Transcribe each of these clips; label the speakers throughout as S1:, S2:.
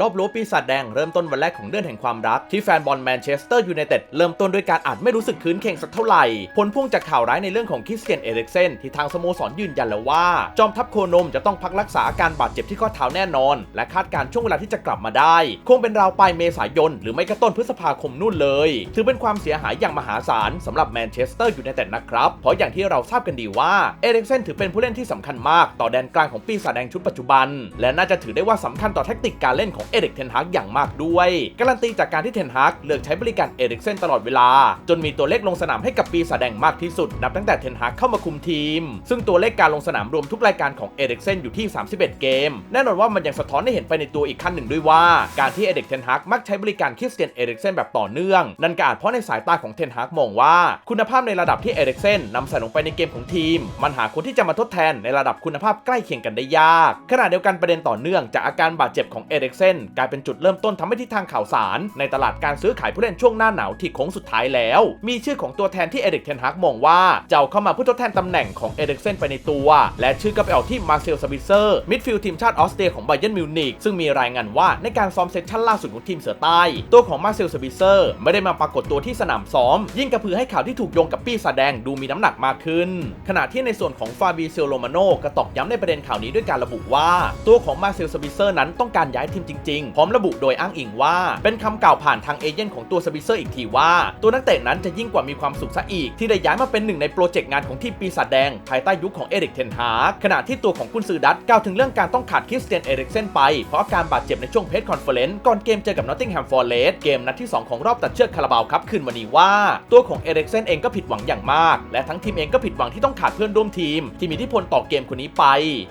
S1: รอบรู้ปีศาจแดงเริ่มต้นวันแรกของเดือนแห่งความรัก ที่แฟนบอลแมนเชสเตอร์ยูไนเต็ดเริ่มต้นด้วยการอาจไม่รู้สึกคืนเข่งสักเท่าไหร่ ผลพ่วงจากข่าวร้ายในเรื่องของคริสเตียนเอริกเซนที่ทางสโมสรยืนยันแล้วว่า จอมทัพโคนมจะต้องพักรักษาอาการบาดเจ็บที่ข้อเท้าแน่นอน และคาดการณ์ช่วงเวลาที่จะกลับมาได้ คงเป็นราวปลายเมษายน หรือไม่ก็ต้นพฤษภาคมนู่นเลย ถือเป็นความเสียหายอย่างมหาศาลสำหรับแมนเชสเตอร์ยูไนเต็ดนะครับเพราะอย่างที่เราทราบกันดีว่าเอริกเซนถือเป็นผู้เล่นที่สำคัญมาก ต่อแดนกลางของปีศาจแดงชุดปัจจุบัน และน่าจะถือได้ว่าสำคัญต่อแทคติกการเล่นของเอริกเทนฮากอย่างมากด้วย การันตีจากการที่เทนฮากเลือกใช้บริการเอริกเซนตลอดเวลา จนมีตัวเลขลงสนามให้กับปีศาจแดงมากที่สุด นับตั้งแต่เทนฮากเข้ามาคุมทีม ซึ่งตัวเลขการลงสนามรวมทุกรายการของเอริกเซนอยู่ที่ 31 เกม แน่นอนว่ามันยังสะท้อนให้เห็นไปในตัวอีกขั้นหนึ่งด้วยว่า การที่เอริกเทนฮากมักใช้บริการคริสเตียนเอริกเซนแบบต่อเนื่องนั่นก็อาจเพราะในสายตาของเทนฮากมองว่า คุณภาพในระดับที่เอริกเซนนำใส่ลงไปในเกมของทีม มันหาคนที่จะมาทดแทนในระดับคุณภาพใกล้เคียงกันได้ยากขณะเดียวกันประเด็นต่อเนื่องจากอาการบาดเจ็บของเอริกเซนกลายเป็นจุดเริ่มต้นทำให้ทิศทางข่าวสาร ในตลาดการซื้อขายผู้เล่นช่วงหน้าหนาวที่โค้งสุดท้ายแล้ว มีชื่อของตัวแทนที่เอริกเทนฮากมองว่าจะเาเข้ามาเพื่อทดแทนตำแหน่งของเอริกเซนไปในตัว และชื่อก็ไปออกที่มาเซลสบิเซอร์มิดฟิลด์ทีมชาติออสเตรียของไบเยนมิวนิกซึ่งมีรายงานว่าในการซ้อมเซสชั่นล่าสุดของทีมเสือใต้ตัวของมาเซลสบิเซอร์ไม่ได้มาปรากฏตัวที่สนามซ้อม ยิ่งกระพือให้ข่าวที่ถูกโยงกับปีศาจแดงดูมีน้ำหนักมากขึ้น ขณะที่ในส่วนของฟาบีเซลโลมาโนก็ตอกย้ำในประเด็นข่าวนี้ด้วยการระบุว่า ตัวของมาเซลสบิเซอร์นั้นต้องการย้ายทีมจริงๆพร้อมระบุโดยอ้างอิงว่า เป็นคำกล่าวผ่านทางเอเจนต์ของตัวสบิเซอร์อีกทีว่า ตัวนักเตะนั้นจะยิ่งกว่ามีความสุขซะอีก ที่ได้ย้ายมาเป็นหนึ่งในโปรเจกต์งานของทีมปีศาจแดง ภายใต้ยุคของเอริกเทนฮาขณะที่ตัวของกุนซือดัตกล่าวถึงเรื่องการต้องขาดคริสเตียนเอริกเซนไปเพราะอาการบาดเจ็บในช่วงเพจคอนเฟอเรนซ์ก่อนเกมเจอกับนอตติงแฮมฟอร์เรสเกมนัดที่ 2 ของรอบตัดเชือกคาราบาวครับคืนวันนี้ว่า ตัวของเอริกเซนเองก็ผิดหวังอย่างมาก และทั้งทีมเองก็ผิดหวังที่ต้องขาดเพื่อนร่วมทีม ที่มีทธิพลต่อเกมคนนี้ไป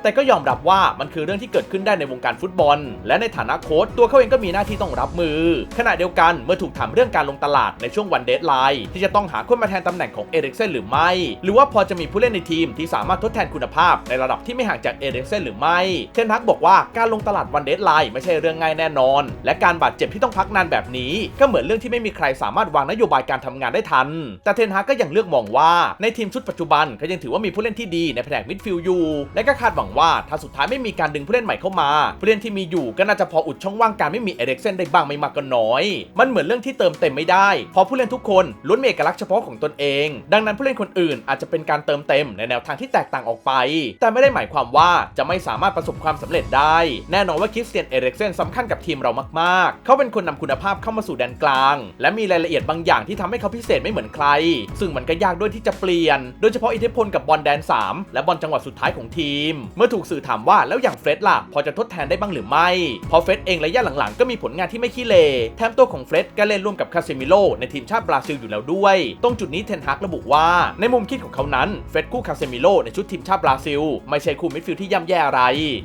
S1: แต่ก็ยอมรับว่ามันคือเรื่องที่เกิดขึ้นได้ในวงการฟุตบอล และในฐานะโค้ชตัวเขาเองก็มีหน้าที่ต้องรับมือ ขณะเดียวกันเมื่อถูกถามเรื่องการลงตลาดในช่วงวันเดทไลน์ที่จะต้องหาคนมาแทนตำแหน่งของเอริกเซนหรือไม่ หรือว่าพอจะมีผู้เล่นในทีมที่สามารถทดแทนคุณภาพในระดับที่ไม่ห่างจากเอริกเซนหรือไม่เทนฮักบอกว่าการลงตลาดวันเดทไลน์ไม่ใช่เรื่องง่ายแน่นอน และการบาดเจ็บที่ต้องพักนานแบบนี้ ก็เหมือนเรื่องที่ไม่มีใครสามารถวางนโยบายการทำงานได้ทัน แต่เทนฮักก็ยังเลือกมองว่าในทีมชุดปัจจุบันก็ยังถือว่ามีผู้เล่นที่ดีในแผนกมิดฟิลด์อยู่และก็คาดหวังว่าถ้าสุดท้ายไม่มีการดึงผู้เล่นใหม่เข้ามาผู้เล่นที่มีอยู่ก็น่าจะพออุดช่องว่างการไม่มีเอริกเซนได้บ้างไม่มากก็น้อย มันเหมือนเรื่องที่เติมเต็มไม่ได้ เพราะผู้เล่นทุกคนล้วนมีเอกลักษณ์เฉพาะของตนเอง ดังนั้นผู้เล่นคนอื่นอาจจะเป็นการเติมเต็มในแนวทางที่แตกต่างออกไป แต่ไม่ได้หมายความว่าจะไม่สามารถประสบความสำเร็จได้ แน่นอนว่าคริสเตียนเอริกเซนสำคัญกับทีมเรามากๆ เขาเป็นคนนำคุณภาพเข้ามาสู่แดนกลาง และมีรายละเอียดบางอย่างที่ทำให้เขาพิเศษไม่เหมือนใคร ซึ่งมันก็ยากด้วยที่จะเปลี่ยน โดยเฉพาะอิทธิพลกับบอลแดน 3 และบอลจังหวะสุดท้ายของทีม เมื่อถูกสื่อถามว่าแล้วอย่างเฟร็ดล่ะพอจะทดแทนได้บ้างหรือไม่พราะเฟรดเองระยะหลังๆ ก็มีผลงานที่ไม่ขี้เลแถมตัวของเฟร็ดก็เล่นร่วมกับคาเซมิโลในทีมชาติบราซิลอยู่แล้วด้วย ตรงจุดนี้เทนฮักระบุว่า ในมุมคิดของเขานั้นเฟร็ดคู่คาเซมิโลในชุดทีมชาติบราซิล ไม่ใช่คู่มิดฟิลด์ที่ย่ำแย่อะไร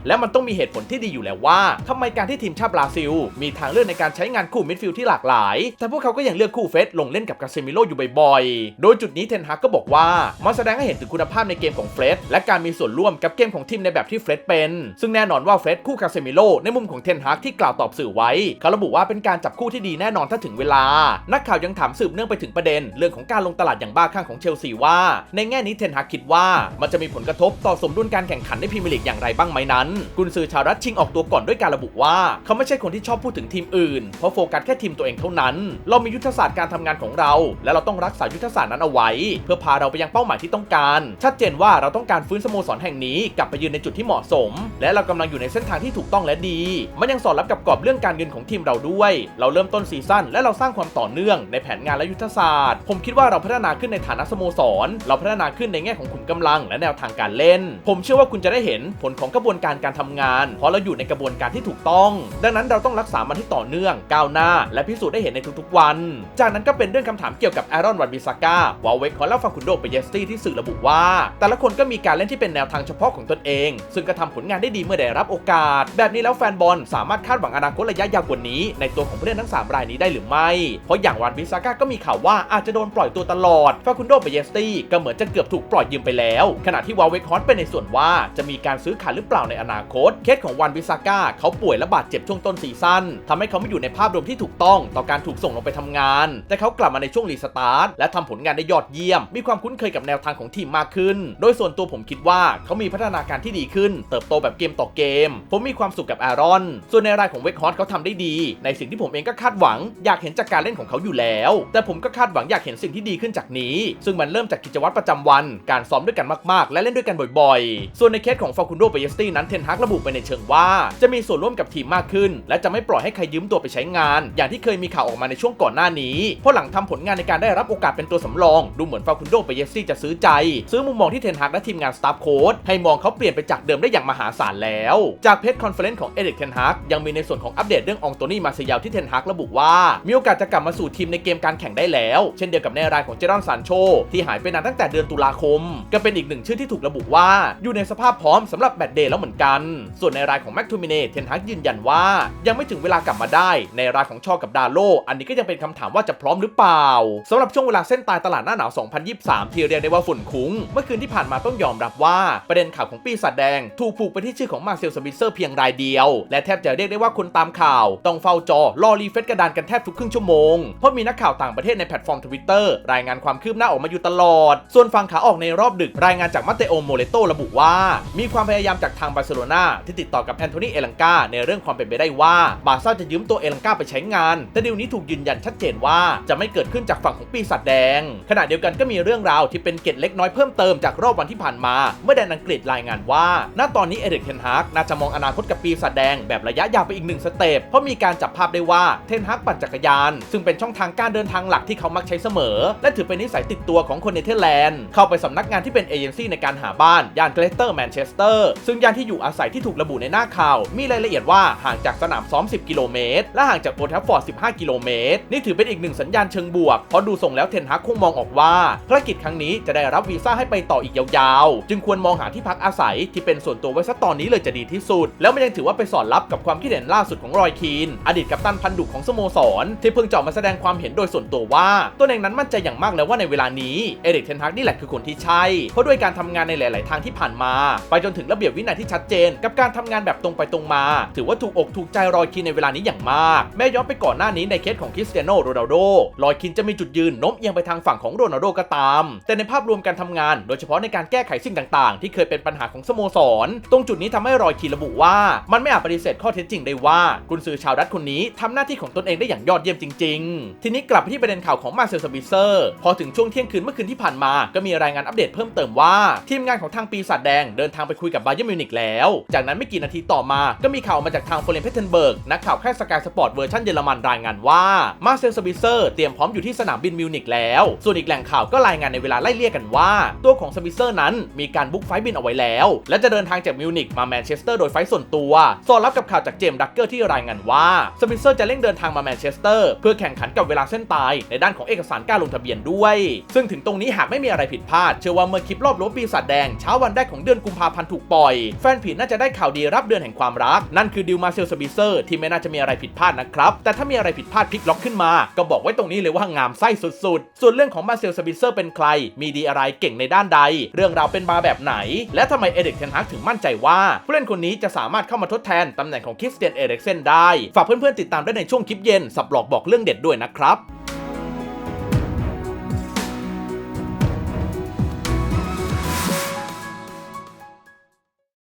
S1: และมันต้องมีเหตุผลที่ดีอยู่แล้วว่าทำไมการที่ทีมชาติบราซิล มีทางเลือกในการใช้งานคู่มิดฟิลด์ที่หลากหลาย แต่พวกเขาก็ยังเลือกคู่เฟร็ดลงเล่นกับคาเซมิโลอยู่บ่อยๆ โดยจุดนี้เทนฮักก็บอกว่ามันแสดงให้เห็นถึงคุณภาพในเกมของเฟร็ดและการมีส่วนร่วมกับเกมของทีมในแบบที่เฟรดเป็น ซึ่งแน่นอนว่าเฟรดคู่คาเซมิโลในมุมของเทนฮักที่กล่าวตอบสื่อไว้ เขาระบุว่าเป็นการจับคู่ที่ดีแน่นอนถ้าถึงเวลา นักข่าวยังถามสืบเนื่องไปถึงประเด็น เรื่องของการลงตลาดอย่างบ้าคลั่งของเชลซีว่า ในแง่นี้เทนฮักคิดว่ามันจะมีผลกระทบต่อสมดุลการแข่งขันในพรีเมียร์ลีกอย่างไรบ้างไหมนั้น กุนซือชาวรัฐชิงออกตัวก่อนด้วยการระบุว่า เขาไม่ใช่คนที่ชอบพูดถึงทีมอื่น เพราะโฟกัสแค่ทีมตัวเองเท่านั้น เรามียุทธศาสตร์การทำงานของเรา และเราต้องรักษายุทธศาสตร์นั้นเอาไว้ เพื่อพาเราไปยังเป้าหมายที่ต้องการ ชัดเจนว่าเราต้องการฟื้นสโมสรแห่งนี้กลับไปยืนในจุดที่เหมาะสม และเรากำลังอยู่ในเส้นทางที่ถูกต้องและดี มันยังสอดรับกับกรอบเรื่องการเงินของทีมเราด้วย เราเริ่มต้นซีซั่นและเราสร้างความต่อเนื่องในแผนงานและยุทธศาสตร์ ผมคิดว่าเราพัฒนาขึ้นในฐานะสโมสร เราพัฒนาขึ้นในแง่ของขุมกำลังและแนวทางการเล่น ผมเชื่อว่าคุณจะได้เห็นผลของกระบวนการการทำงาน เพราะเราอยู่ในกระบวนการที่ถูกต้อง ดังนั้นเราต้องรักษามันที่ต่อเนื่องก้าวหน้า และพิสูจน์ได้เห็นในทุกๆวัน จากนั้นก็เป็นเรื่องคำถามเกี่ยวกับแอรอนวันบิซาก้าวาเวกคอนและฟาคุนโดเปเยสตี้ที่สื่อระบุว่า แต่ละคนก็มีการเล่นที่เป็นแนวทางเฉพาะของตนเอง ซึ่งก็ทำผลงานได้ดีเมื่อได้รับโอกาส แบบนี้แล้วแฟนบอลสามารถคาดหวังอนาคตระยะยาวกว่านี้ ในตัวของผู้เล่นทั้ง 3 รายนี้ได้หรือไม่ เพราะอย่างวันบิซาก้าก็มีข่าวว่าอาจจะโดนปล่อยตัวตลอดฟาคุนโดเปเยสตี้ก็เหมือนจะเกือบถูกปล่อยยืมไปแล้ว ขณะที่วาเวกคอนเป็นในส่วนว่าจะมีการซื้อขายหรือเปล่าในอนาคต เคสของวันบิซาก้าเขาป่วยและบาดเจ็บช่วงต้นซีซั่นทำให้เขาไม่อยู่ในภาพรวมที่ถูกต้องต่อการถูกส่งลงไปทำงาน แต่เขากลับมาในช่วงรีสตาร์ทและทำผลงานได้ยอดเยี่ยม มีความคุ้นเคยกับแนวทางของทีมมากขึ้น โดยส่วนตัวผมคิดว่าเขามีพัฒนาการที่ดีขึ้น เติบโตแบบเกมต่อเกม ผมมีความสุขกับอารอน ส่วนในรายของเวกฮอตเขาทำได้ดี ในสิ่งที่ผมเองก็คาดหวัง อยากเห็นจากการเล่นของเขาอยู่แล้ว แต่ผมก็คาดหวังอยากเห็นสิ่งที่ดีขึ้นจากนี้ ซึ่งมันเริ่มจากกิจวัตรประจำวัน การซ้อมด้วยกันมากๆ และเล่นด้วยกันบ่อยๆ ส่วนในเคสของฟาคุนโดเปเยสตี้นั้นเทนฮักระบุไปในเชิงว่าจะมีส่วนร่วมกับทีมมากขึ้น และจะไม่ปล่อยให้ใครยืมตัวไปใช้งาน อย่างที่เคยมีข่าวออกมาในช่วงก่อนหน้านี้เพราะหลังทำผลงานในการได้รับโอกาสเป็นตัวสำรอง ดูเหมือนฟาคุนโดเปเยสตี้จะซื้อใจ ซื้อมุมมองที่เทนฮักและทีมงานสตาฟโค้ชให้มองเขาเปลี่ยนไปจากเดิมได้อย่างมหาศาลแล้ว จากเพจคอนเฟอเรนซ์ของเอริกเทนฮักยังมีในส่วนของอัปเดตเรื่ององโตนี่มาเซยาที่เทนฮักระบุว่า มีโอกาสจะกลับมาสู่ทีมในเกมการแข่งได้แล้ว เช่นเดียวกับในรายของเจรอนซานโช ที่หายไปนานตั้งแต่เดือนตุลาคม ก็เป็นอีกหนึ่งชื่อที่ถูกระบุว่าอยู่ในสภาพพร้อมสำหรับแบตเดย์แล้วเหมือนกัน ส่วนในรายของแม็กทูมิเนเทนฮักยืนยันว่า ยังไม่ถึงเวลากลับมาได้ ในรายของชอกับดาโลอันนี้ก็ยังเป็นคำถามว่าจะพร้อมหรือเปล่าสำหรับช่วงเวลาเส้นตายตลาดหน้าหนาว 2023 ที่เรียกได้ว่าฝุ่นคุ้ง เมื่อคืนที่ผ่านมาต้องยอมรับว่าประเด็นข่าวของปีศาจแดง ถูกผูกไปที่ชื่อของมาเซลสมิเซอร์เพียงรายเดียว และแทบจะเรียกได้ว่าคนตามข่าว ต้องเฝ้าจอรอรีเฟซกระดานกันแทบทุกครึ่งชั่วโมง เพราะมีนักข่าวต่างประเทศในแพลตฟอร์มทวิตเตอร์รายงานความคืบหน้าออกมาอยู่ตลอด ส่วนฝั่งขาออกในรอบดึกรายงานจากมาเตโอโมเลโตระบุว่า มีความพยายามจากทางบาร์เซโลนาที่ติดต่อกับแอนโทนีเอลังกาในเรื่องความเป็นไปได้ว่าบาร์ซ่าจะยืมตัวเอลังกาไปใช้งาน แต่ดีลนี้ถูกยืนยันชัดเจนว่าจะไม่เกิดขึ้นจากฝั่งของปีศาจแดง ขณะเดียวกันก็มีเรื่องราวที่เป็นเกร็ดเล็กน้อยเพิ่มเติมจากรอบวันที่ผ่านมา เมื่อแดนอังกฤษรายงานว่า ณตอนนี้เอริกเทนฮากน่าจะมองอนาคตกับปีศาจแดงแบบระยะยาวไปอีกหนึ่งสเต็ปเพราะมีการจับภาพได้ว่าเทนฮากปั่นจักรยาน ซึ่งเป็นช่องทางการเดินทางหลักที่เขามักใช้เสมอ และถือเป็นนิสัยติดตัวของคนเนเธอร์แลนด์ เข้าไปสำนักงานที่เป็นเอเจนซี่ในการหาบ้านย่านเกรเตอร์แมนเชสเตอร์ซึ่งย่านที่อยู่อาศัยที่ถูกระบุในหน้าข่าว มีรายละเอียดว่าห่างจากสนามซ้อม 10 กิโลเมตร และห่างจากโอทัฟฟอร์ด 15 กิโลเมตร นี่ถือเป็นอีกหนึ่งสัญญาณเชิงบวก เพราะดูทรงแล้วเทนฮากคงมองออกว่าภารกิจครั้งนี้จะได้รับวีซ่าให้ไปต่ออีกยาวๆ จึงควรมองหาที่พักอาศัยที่เป็นส่วนตัวไว้ซะตอนนี้เลยจะดีที่สุด แล้วมันยังถือว่าไปสอนรับกับความคิดเห็นล่าสุดของรอยคีน อดีตกัปตันพันดุของสโมสร ที่เพิ่งจะอมาแสดงความเห็นโดยส่วนตัวว่าตัวเองนั้นมั่นใจอย่างมากแล้วว่าในเวลานี้เอริกเทนฮักนี่แหละคือคนที่ใช่ เพราะด้วยการทำงานในหลาย ๆ ทางที่ผ่านมา ไปจนถึงระเบียบวินัยที่ชัดเจน กับการทำงานแบบตรงไปตรงมา ถือว่าถูกอกถูกใจรอยคีนในเวลานี้อย่างมาก แม้ย้อนไปก่อนหน้านี้ในเคสของคริสเตียโนโรนัลโดรอยคินจะมีจุดยืนโน้มเอียงไปทางฝั่งของโรนัลโดก็ตาม แต่ในภาพรวมการทำงาน โดยเฉพาะในการแก้ไขสิ่งต่าง ๆ ที่เคยเป็นปัญหาของสโมสร ตรงจุดนี้ทำให้รอยคีนระบุว่า มันไม่อาจปฏิเสธข้อเท็จจริงได้ว่ากุนซือชาวดัตช์คนนี้ทำหน้าที่ของตนเองได้อย่างยอดเยี่ยมจริง ๆ ทีนี้กลับไปที่ประเด็นข่าวของมาเซลสบิเซอร์ พอถึงช่วงเที่ยงคืนเมื่อคืนที่ผ่านมา ก็มีรายงานอัปเดตเพิ่มเติมว่า ทีมงานของทางปีศาจแดงเดินทางไปคุยกับบาเยอร์มิวนิกแล้ว จากนั้นไม่กี่นาทีต่อมา ก็มีข่าวมาจากทางโฟเลนเพเทนเบิร์กนักข่าวแค่สกายสปอร์ตเวอร์ชันเยอรมันรายงานว่ามาเซลสบิเซอร์เตรียมพร้อมอยู่ที่สนามบินมิวนิกแล้ว ส่วนอีกแหล่งข่าวก็รายงานในเวลาไล่เลี่ยกันว่า ตัวของสบิเซอร์นั้นมีการบุ๊กไฟบินเอาไว้แล้ว และจะเดินทางจากมิวนิกมาแมนเชสเตอร์โดยไฟส่วนตัวสอดรับกับข่าวจากเจมส์ดักเกอร์ที่รายงานว่าสบิเซอร์จะเร่งเดินทางมาแมนเชสเตอร์เพื่อแข่งขันกับเวลาเส้นตายในด้านของเอกสารการลงทะเบียนด้วย ซึ่งถึงตรงนี้หากไม่มีอะไรผิดพลาด เชื่อว่าเมื่อคลิปรอบรั้วปีศาจแดงเช้าวันแรกของเดือนกุมภาพันธ์ถูกปล่อย แฟนผีน่าจะได้ข่าวดีรับเดือนแห่งความรัก นั่นคือดิวมาเซลสบิเซอร์ที่ไม่น่าจะมีอะไรผิดพลาดนะครับแต่ถ้ามีอะไรผิดพลาดพลิกล็อกขึ้นมา ก็บอกไว้ตรงนี้เลยว่างามไส้สุดๆ ส่วนเรื่องของมาเซลสบิเซอร์เป็นใคร มีดีอะไรเก่งในด้านใด เรื่องราวเป็นมาแบบไหน และทำไมเอเด็กเทนฮักถึงมั่นใจว่าผู้เล่นคนนี้จะสามารถเข้ามาทดแทนตำแหน่งของคริสเตียนเอริกเซนได้ ฝากเพื่อนๆติดตามได้ในช่วงคลิปเย็น สับหลอกบอกเรื่องเด็ดด้วยนะครับ